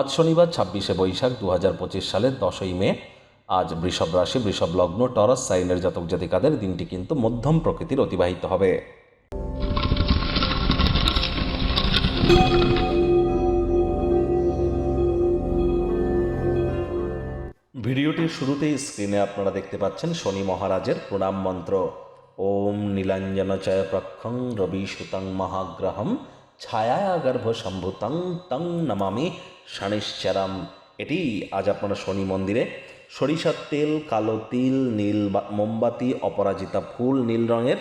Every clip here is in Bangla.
আজ শনিবার, ছাব্বিশে বৈশাখ দু হাজার পঁচিশ সালের দশই মে। আজ বৃষভ রাশি, বৃষভ লগ্ন, টরাস, সাইনের জাতক জাতিকাদের দিনটি কিন্তু মধ্যম প্রকৃতির অতিবাহিত হবে। ভিডিওটির শুরুতেই স্ক্রিনে আপনারা দেখতে পাচ্ছেন শনি মহারাজের প্রণাম মন্ত্র। ওম নীলাঞ্জন চয় প্রক্ষং রবি সুতং মহাগ্রহম। ছায়া গর্ভ সম্ভুতং তং নমামি শনিশ্চরম। এটি আজ আপনারা শনি মন্দিরে সরিষার তেল, কালো তিল, নীল মোমবাতি, অপরাজিতা ফুল, নীল রঙের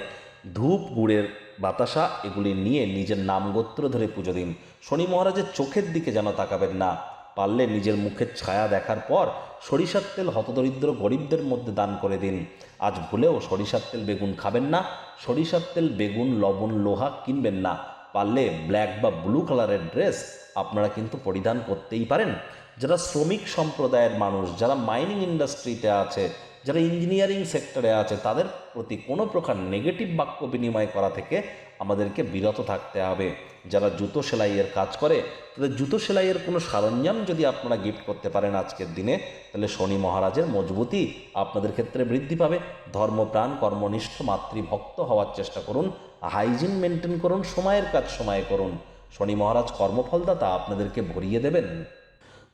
ধূপ, গুড়ের বাতাসা এগুলি নিয়ে নিজের নাম গোত্র ধরে পুজো দিন। শনি মহারাজের চোখের দিকে যেন তাকাবেন না। পারলে নিজের মুখের ছায়া দেখার পর সরিষার তেল হতদরিদ্র গরিবদের মধ্যে দান করে দিন। আজ ভুলেও সরিষার তেল বেগুন খাবেন না। সরিষার তেল বেগুন, লবণ, লোহা কিনবেন না। পারলে ব্ল্যাক বা ব্লু কালারের ড্রেস আপনারা কিন্তু পরিধান করতেই পারেন। যারা শ্রমিক সম্প্রদায়ের মানুষ, যারা মাইনিং ইন্ডাস্ট্রিতে আছে, যারা ইঞ্জিনিয়ারিং সেক্টরে আছে, তাদের প্রতি কোনো প্রকার নেগেটিভ বাক্য বিনিময় করা থেকে আমাদেরকে বিরত থাকতে হবে। যারা জুতো সেলাইয়ের কাজ করে, তাদের জুতো সেলাইয়ের কোনো সরঞ্জাম যদি আপনারা গিফট করতে পারেন আজকের দিনে, তাহলে শনি মহারাজের মজবুতি আপনাদের ক্ষেত্রে বৃদ্ধি পাবে। ধর্মপ্রাণ, কর্মনিষ্ঠ, মাতৃভক্ত হওয়ার চেষ্টা করুন। হাইজিন মেনটেন করুন, সময়ের কাজ সময়ে করুন। শনি মহারাজ কর্মফলদাতা, আপনাদেরকে ভরিয়ে দেবেন।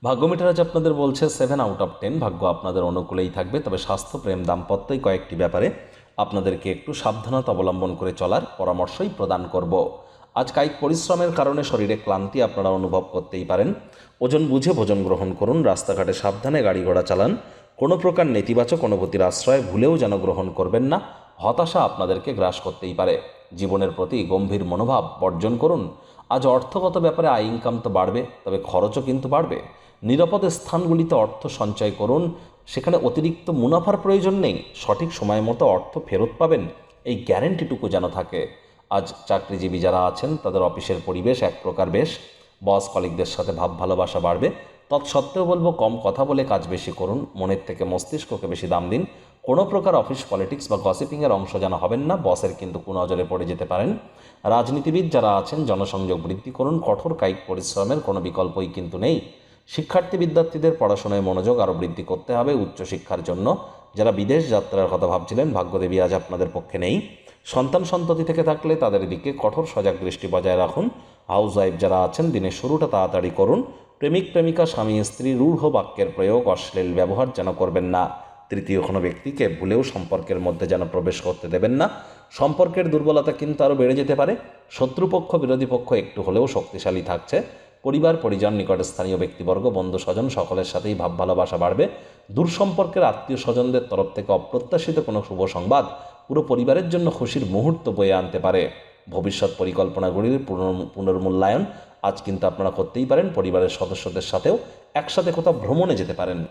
ভাগ্য মিটার আজ আপনাদের বলছে সেভেন আউট অফ টেন ভাগ্য আপনাদের অনুকূলেই থাকবে, তবে স্বাস্থ্য, প্রেম, দাম্পত্যই কয়েকটি ব্যাপারে আপনাদেরকে একটু সাবধানতা অবলম্বন করে চলার পরামর্শই প্রদান করব। আজ কায়িক পরিশ্রমের কারণে শরীরে ক্লান্তি আপনারা অনুভব করতেই পারেন। ওজন বুঝে ভোজন গ্রহণ করুন, রাস্তাঘাটে সাবধানে গাড়ি ঘোড়া চালান। কোনো প্রকার নেতিবাচক অনুভূতির আশ্রয় ভুলেও যেন গ্রহণ করবেন না, হতাশা আপনাদেরকে গ্রাস করতেই পারে। জীবনের প্রতি গম্ভীর মনোভাব বর্জন করুন। আজ অর্থগত ব্যাপারে আয় ইনকাম তো বাড়বে, তবে খরচও কিন্তু বাড়বে। নিরাপদ স্থানগুলিতে অর্থ সঞ্চয় করুন, সেখানে অতিরিক্ত মুনাফার প্রয়োজন নেই। সঠিক সময় মতো অর্থ ফেরত পাবেন, এই গ্যারেন্টিটুকু যেন থাকে। আজ চাকরিজীবী যারা আছেন, তাদের অফিসের পরিবেশ এক প্রকার বেশ। বস কলিকদের সাথে ভাব ভালোবাসা বাড়বে। তৎসত্ত্বেও বলব, কম কথা বলে কাজ বেশি করুন, মনের থেকে মস্তিষ্ককে বেশি দাম দিন। কোনো প্রকার অফিস পলিটিক্স বা গসিপিংয়ের অংশ যেন হবেন না, বসের কিন্তু কুনজরে পড়ে যেতে পারেন। রাজনীতিবিদ যারা আছেন, জনসংযোগ বৃদ্ধি করুন, কঠোর কায়িক পরিশ্রমের কোনো বিকল্পই কিন্তু নেই। শিক্ষার্থী বিদ্যার্থীদের পড়াশোনায় মনোযোগ আরও বৃদ্ধি করতে হবে উচ্চশিক্ষার জন্য। যারা বিদেশ যাত্রার কথা ভাবছিলেন, ভাগ্যদেবী আজ আপনাদের পক্ষে নেই। সন্তান সন্ততি থেকে থাকলে তাদের দিকে কঠোর সজাগ দৃষ্টি বজায় রাখুন। হাউস ওয়াইফ যারা আছেন, দিনের শুরুটা তাড়াতাড়ি করুন। প্রেমিক প্রেমিকা, স্বামী, স্ত্রী, রূঢ় বাক্যের প্রয়োগ, অশ্লীল ব্যবহার যেন করবেন না। তৃতীয় কোনো ব্যক্তিকে ভুলেও সম্পর্কের মধ্যে যেন প্রবেশ করতে দেবেন না। সম্পর্কের দুর্বলতা কিন্তু আরও বেড়ে যেতে পারে। শত্রুপক্ষ, বিরোধী পক্ষ একটু হলেও শক্তিশালী থাকছে। পরিবার, পরিজন, নিকটে স্থানীয় ব্যক্তিবর্গ, বন্ধু, স্বজন সকলের সাথেই ভাব ভালোবাসা বাড়বে। দূর সম্পর্কের আত্মীয় স্বজনদের তরফ থেকে অপ্রত্যাশিত কোনো শুভ সংবাদ পুরো পরিবারের জন্য খুশির মুহূর্ত বয়ে আনতে পারে। ভবিষ্যৎ পরিকল্পনাগুলির পুনর- পুনর্মূল্যায়ন আজ কিন্তু আপনারা করতেই পারেন। পরিবারের সদস্যদের সাথেও একসাথে কোথাও ভ্রমণে যেতে পারেন।